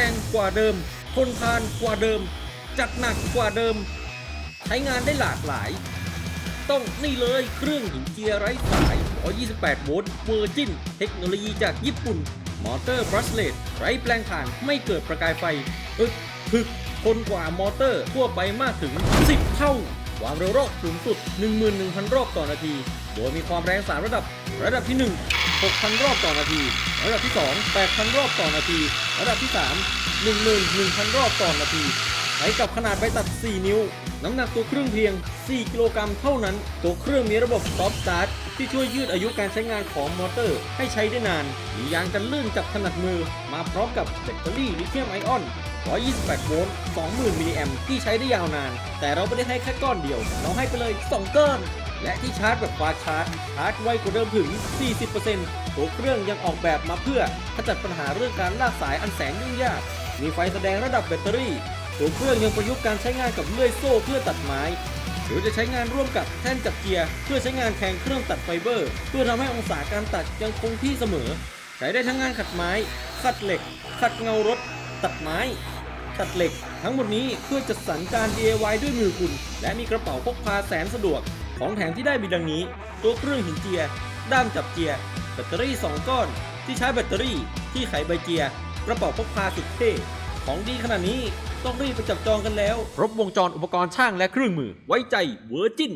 รงกว่าเดิม ทนทานกว่าเดิม จัดหนักกว่าเดิม ใช้งานได้หลากหลาย ต้องนี่เลยเครื่องหินเจียร์ไร้สาย 128 โวลต์เวอร์จินเทคโนโลยีจากญี่ปุ่น มอเตอร์บรัสเลตไร้แปลงผ่านไม่เกิดประกายไฟอึกถึกทนกว่ามอเตอร์ทั่วไปมากถึง 10 เท่าความเร็วรอบสูงสุด 11,000 รอบต่อนาที โดยมีความแรงสามระดับ ระดับที่ 1 6,000 รอบต่อนาที ระดับที่ 2 8,000 รอบต่อนาที ระดับที่ 3 11,000 รอบต่อนาทีใช้กับขนาดใบตัด 4 นิ้ว น้ำหนักตัวเครื่องเพียง 4 กิโลกรัมเท่านั้น ตัวเครื่องมีระบบ Stop Start ที่ช่วยยืดอายุการใช้งานของมอเตอร์ ให้ใช้ได้นาน มียางกันลื่นจับถนัดมือ มาพร้อมกับแบตเตอรี่ลิเธียมไอออน 128 โวลต์ 20,000 มิลลิแอมที่ใช้ได้ยาวนาน แต่เราไม่ได้ให้แค่ก้อนเดียว เราให้ไปเลย 2 ก้อน และที่ชาร์จแบบฟาชาร์จชาร์จไวกว่าเดิมถึง 40%ตัวเครื่องยังออกแบบมาเพื่อขจัดปัญหาเรื่องการลากสายอันแสนยุ่งยาก มีไฟแสดงระดับแบตเตอรี่ ตัวเครื่องยังประยุกต์การใช้งานกับเลื่อยโซ่เพื่อตัดไม้ หรือจะใช้งานร่วมกับแท่นจับเกียร์ เพื่อใช้งานแทนเครื่องตัดไฟเบอร์ เพื่อทำให้องศาการตัดยังคงที่เสมอ ใช้ได้ทั้งงานขัดไม้ ขัดเหล็ก ขัดเงารถ ตัดไม้ ตัดเหล็ก ทั้งหมดนี้เพื่อจัดสรรการ DIY ด้วยมือคุณ และมีกระเป๋าพกพาแสนสะดวก ของแถมที่ได้มีดังนี้ ตัวเครื่องหินเจีย ด้ามจับเจีย แบตเตอรี่ 2 ก้อน ที่ใช้แบตเตอรี่ ที่ไขใบเจีย กระเป๋าพกพาสุดเท่ของดีขนาดนี้ต้องรีบไปจับจองกันแล้ว ครบวงจรอุปกรณ์ช่างและเครื่องมือ ไว้ใจเวอร์จิน